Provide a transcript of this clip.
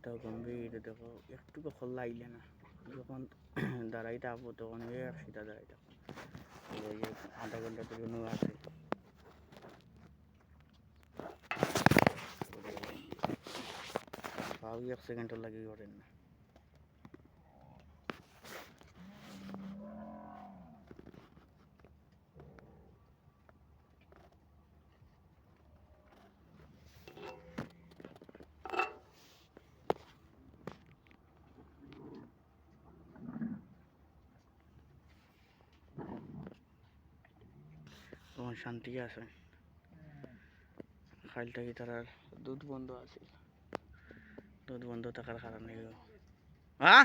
এটাও গম্ভীর দেখো, একটু খোলা আইলে না। যখন দাঁড়াই থাকব তখন এক সিধা দাঁড়াই থাকব আধা ঘণ্টা তো জন্য আছে। পাও এক সেকেন্ড লাগিয়ে না। তখন শান্তি আছে। খাইলটা কি তার দুধ বন্ধ আছে? দুধ বন্ধ থাকার কারণে হ্যাঁ?